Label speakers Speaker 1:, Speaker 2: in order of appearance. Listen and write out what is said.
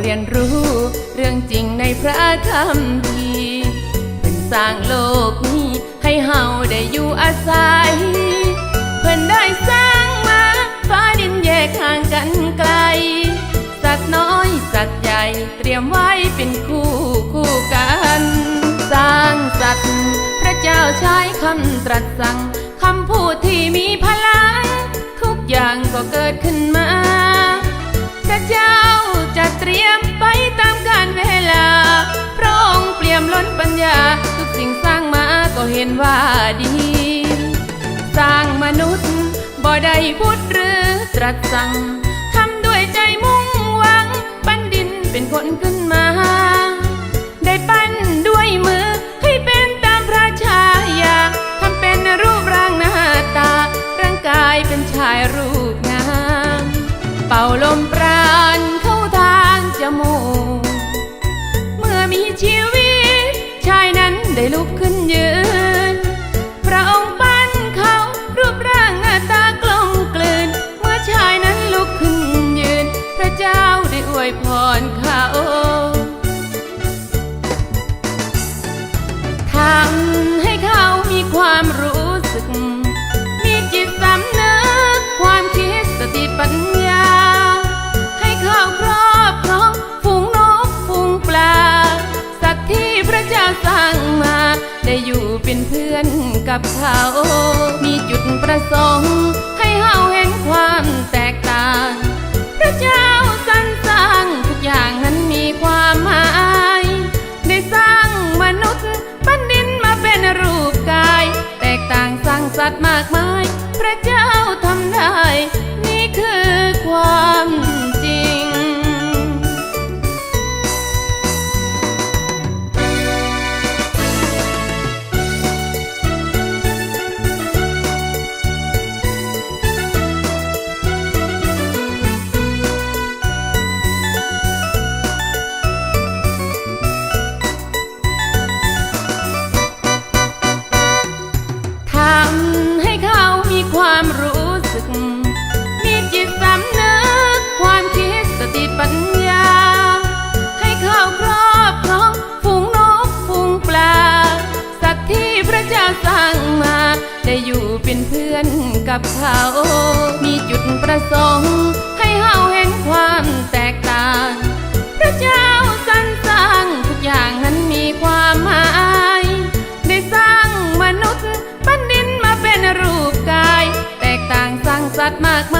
Speaker 1: สิ่องจริงในพระคำพีร์เป็นสร้างโลกนี้ให้เฮาได้อยู่อาศัย เพิ่นได้สร้างมาฟ้าดินแยกห่างกันไกล สัตว์น้อยสัตว์ใหญ่เตรียมไว้เป็นคู่คู่กัน สร้างสัตว์ พระเจ้าใช้คำตรัสสั่งคำพูดที่มีพลัง ทุกอย่างก็เกิดขึ้นมา ว่าดี สร้างมนุษย์บ่ได้พูดหรือตรัสสั่งทำด้วยใจมุ่งหวัง ปั้นดินเป็นคนขึ้นมา ได้ปั้นด้วยมือให้เป็นตามพระชายาทำเป็นรูปร่างหน้าตา ร่างกายเป็นชายรูปงาม เป่าลมปราณเข้าทางจมูก ได้อยู่เป็นเพื่อนกับเขา มีจุดประสงค์ ให้เฮาเห็นความแตกต่าง พระเจ้าสรรสร้างทุกอย่างนั้นมีความหมาย ได้สร้างมนุษย์ปั้นดินมาเป็นรูปกาย แตกต่างสร้างสัตว์มากมาย พระเจ้าทำได้ นี่คือความ สร้างมา ได้อยู่เป็นเพื่อนกับเขา มีจุดประสงค์ ให้เฮาเห็นความแตกต่าง พระเจ้าสรรสร้างทุกอย่างนั้นมีความหมาย ได้สร้างมนุษย์ปั้นดินมาเป็นรูปกาย แตกต่างสร้างสัตว์มากมาย